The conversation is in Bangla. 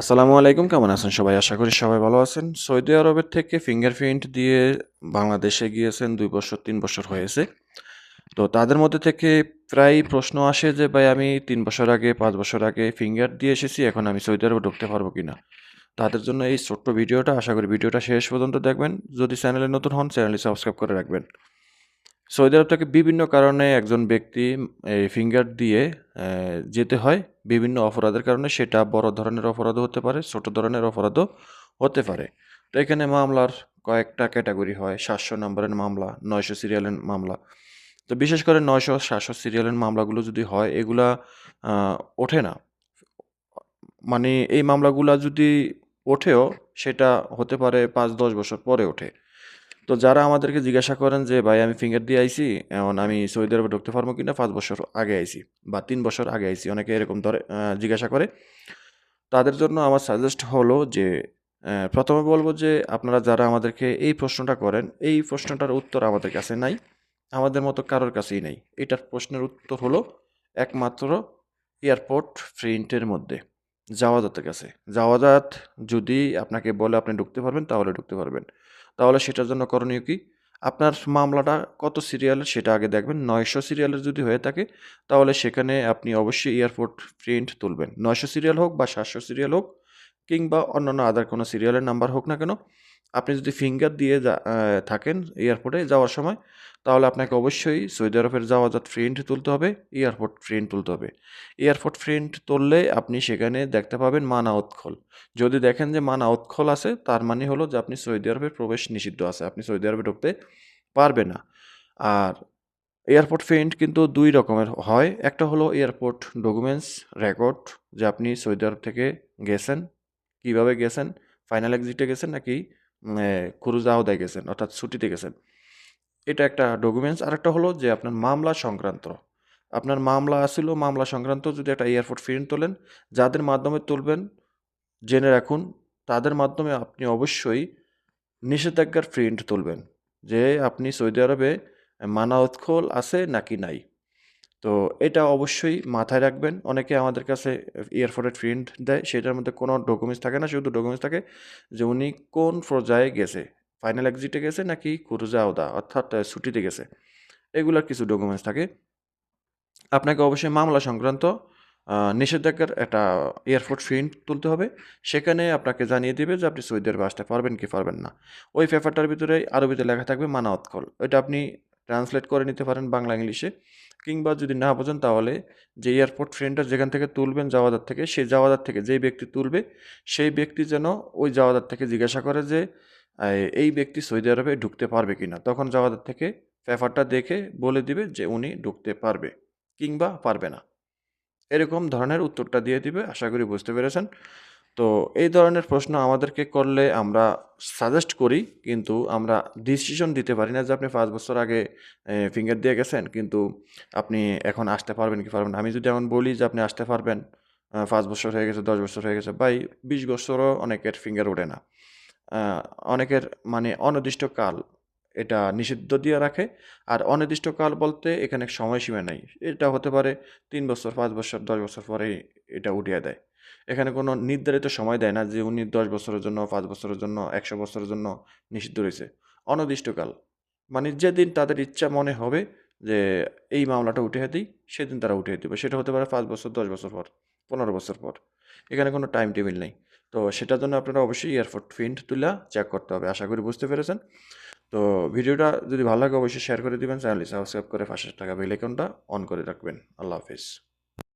আসসালামু আলাইকুম, কেমন আছেন সবাই? আশা করি সবাই ভালো আছেন। সৌদি আরবের থেকে ফিঙ্গারপ্রিন্ট দিয়ে বাংলাদেশে গিয়েছেন দুই বছর, তিন বছর হয়েছে। তো তাদের মধ্যে থেকে প্রায় প্রশ্ন আসে যে, ভাই, আমি তিন বছর আগে, পাঁচ বছর আগে ফিঙ্গার দিয়ে এসেছি, এখন আমি সৌদি আরবে ঢুকতে পারব কিনা? তাদের জন্য এই ছোট্ট ভিডিওটা, আশা করি ভিডিওটা শেষ পর্যন্ত দেখবেন। যদি চ্যানেলে নতুন হন, চ্যানেলটি সাবস্ক্রাইব করে রাখবেন। সৌদি আরব থেকে বিভিন্ন কারণে একজন ব্যক্তি এই ফিঙ্গার দিয়ে যেতে হয়। বিভিন্ন অপরাধের কারণে সেটা বড় ধরনের অপরাধও হতে পারে, ছোট ধরনের অপরাধও হতে পারে। তো এখানে মামলার কয়েকটা ক্যাটাগরি হয়। সাতশো নম্বরের মামলা, নয়শো সিরিয়ালের মামলা। তো বিশেষ করে নয়শো, সাতশো সিরিয়ালের মামলাগুলো যদি হয়, এগুলা ওঠে না। মানে এই মামলাগুলা যদি ওঠেও, সেটা হতে পারে পাঁচ দশ বছর পরে ওঠে। তো যারা আমাদেরকে জিজ্ঞাসা করেন যে, ভাই, আমি ফিঙ্গার দিয়ে আইছি, এখন আমি সৌদি আরবে ঢুকতে পারব কিনা? পাঁচ বছর আগে আইছি বা তিন বছর আগে আইছি। অনেকে এরকম ধরে জিজ্ঞাসা করে। তাদের জন্য আমার সাজেস্ট হলো যে প্রথমে বলব যে, আপনারা যারা আমাদেরকে এই প্রশ্নটা করেন, এই প্রশ্নটার উত্তর আমাদের কাছে নাই, আমাদের মতো কারোর কাছেই নেই। এটার প্রশ্নের উত্তর হলো একমাত্র এয়ারপোর্ট প্রিন্টের মধ্যে, জাওয়াজাতের কাছে। জাওয়াজাত যদি আপনাকে বলে আপনি ঢুকতে পারবেন, তাহলে ঢুকতে পারবেন। তাহলে সেটার জন্য করণীয় কি? আপনার মামলাটা কত সিরিয়ালের সেটা আগে দেখবেন। নয়শো সিরিয়ালের যদি হয়ে থাকে, তাহলে সেখানে আপনি অবশ্যই এয়ারপোর্ট প্রিন্ট তুলবেন। নয়শো সিরিয়াল হোক বা সাতশো সিরিয়াল হোক কিংবা অন্যান্য আদার কোনো সিরিয়ালের নাম্বার হোক না কেন আপনি যদি ফিঙ্গার দিয়ে থাকেন এয়ারপোর্টে যাওয়ার সময়, তাহলে আপনাকে অবশ্যই সৌদি আরবের যাওয়াজাত প্রিন্ট তুলতে হবে এয়ারপোর্ট প্রিন্ট তুলতে হবে। এয়ারপোর্ট প্রিন্ট তুললে আপনি সেখানে দেখতে পাবেন মানা উৎখল যদি দেখেন যে মানা উৎখল আছে, তার মানে হলো যে আপনি সৌদি আরবে প্রবেশ নিষিদ্ধ আছে, আপনি সৌদি আরবে ঢুকতে পারবেন না। আর এয়ারপোর্ট প্রিন্ট কিন্তু দুই রকমের হয়, একটা হলো এয়ারপোর্ট ডকুমেন্টস রেকর্ড যে আপনি সৌদি আরব থেকে গেছেন, কীভাবে গেছেন ফাইনাল এক্সিটে গেছেন নাকি ক্রুজ আহদায় গেছেন, অর্থাৎ ছুটিতে গেছেন। এটা একটা ডকুমেন্টস আর একটা হলো যে আপনার মামলা সংক্রান্ত। আপনার মামলা আসছিল মামলা সংক্রান্ত যদি একটা এয়ারপোর্ট প্রিন্ট তোলেন, যাদের মাধ্যমে তুলবেন, জেনে রাখুন, তাদের মাধ্যমে আপনি অবশ্যই নিষেধাজ্ঞার প্রিন্ট তুলবেন যে আপনি সৌদি আরবে মানা উৎখল আছে নাকি নাই। তো এটা অবশ্যই মাথায় রাখবেন। অনেকে আমাদের কাছে এয়ারপোর্টের প্রিন্ট দেয়, সেটার মধ্যে কোনো ডকুমেন্টস থাকে না, শুধু ডকুমেন্টস থাকে যে উনি কোন পর্যায়ে গেছে ফাইনাল এক্সিটে গেছে নাকি কুরুজা আওদা অর্থাৎ ছুটিতে গেছে। এগুলার কিছু ডকুমেন্টস থাকে। আপনাকে অবশ্যই মামলা সংক্রান্ত নিষেধাজ্ঞার একটা এয়ারপোর্ট প্রিন্ট তুলতে হবে। সেখানে আপনাকে জানিয়ে দেবে যে আপনি সৌদি আরবে আসতে পারবেন কি পারবেন না। ওই পেপারটার ভিতরে আরবিতে লেখা থাকবে মানা উৎকল এটা আপনি ট্রান্সলেট করে নিতে পারেন বাংলা ইংলিশে কিংবা যদি না বোঝেন তাহলে যে এয়ারপোর্ট প্রিন্টটা যেখান থেকে তুলবেন জাওয়াদার থেকে, সেই জাওয়াদার থেকে যেই ব্যক্তি তুলবে, সেই ব্যক্তি যেন ওই জাওয়াদার থেকে জিজ্ঞাসা করে যে, এই ব্যক্তি সৌদি আরবে ঢুকতে পারবে কি না তখন জাওয়াদার থেকে পেপারটা দেখে বলে দিবে যে, উনি ঢুকতে পারবে কিংবা পারবে না। এরকম ধরনের উত্তরটা দিয়ে দিবে। আশা করি বুঝতে পেরেছেন। তো এই ধরনের প্রশ্ন আমাদেরকে করলে আমরা সাজেস্ট করি, কিন্তু আমরা ডিসিশন দিতে পারি না যে আপনি পাঁচ বছর আগে ফিঙ্গার দিয়ে গেছেন, কিন্তু আপনি এখন আসতে পারবেন কি পারবেন। আমি যদি এমন বলি যে আপনি আসতে পারবেন পাঁচ বছর হয়ে গেছে, দশ বছর হয়ে গেছে বাই বিশ বছরও অনেকের ফিঙ্গার ওঠে না অনেকের মানে অনির্দিষ্টকাল এটা নিষিদ্ধ দিয়ে রাখে। আর অনির্দিষ্টকাল বলতে এখানে সময়সীমা নাই। এটা হতে পারে তিন বছর, পাঁচ বছর, দশ বছর পরেই এটা উঠিয়ে দেয়। এখানে কোনো নির্ধারিত সময় দেয় না যে উনি দশ বছরের জন্য, পাঁচ বছরের জন্য, একশো বছরের জন্য নিষিদ্ধ রয়েছে। অনির্দিষ্টকাল। মানে যেদিন তাদের ইচ্ছা মনে হবে যে এই মামলাটা উঠে দিই, সেদিন তারা উঠিয়ে দেবে। সেটা হতে পারে পাঁচ বছর, দশ বছর পর, পনেরো বছর পর। এখানে কোনো টাইম টেবিল নেই। তো সেটার জন্য আপনারা অবশ্যই এয়ারপোর্ট ফিন্ট তুলা চেক করতে হবে, আশা করি বুঝতে পেরেছেন। তো ভিডিওটা যদি ভালো লাগে অবশ্যই শেয়ার করে দেবেন চ্যানেলটি সাবস্ক্রাইব করে হাজার টাকা বেলাইকনটা অন করে রাখবেন। আল্লাহ হাফিজ।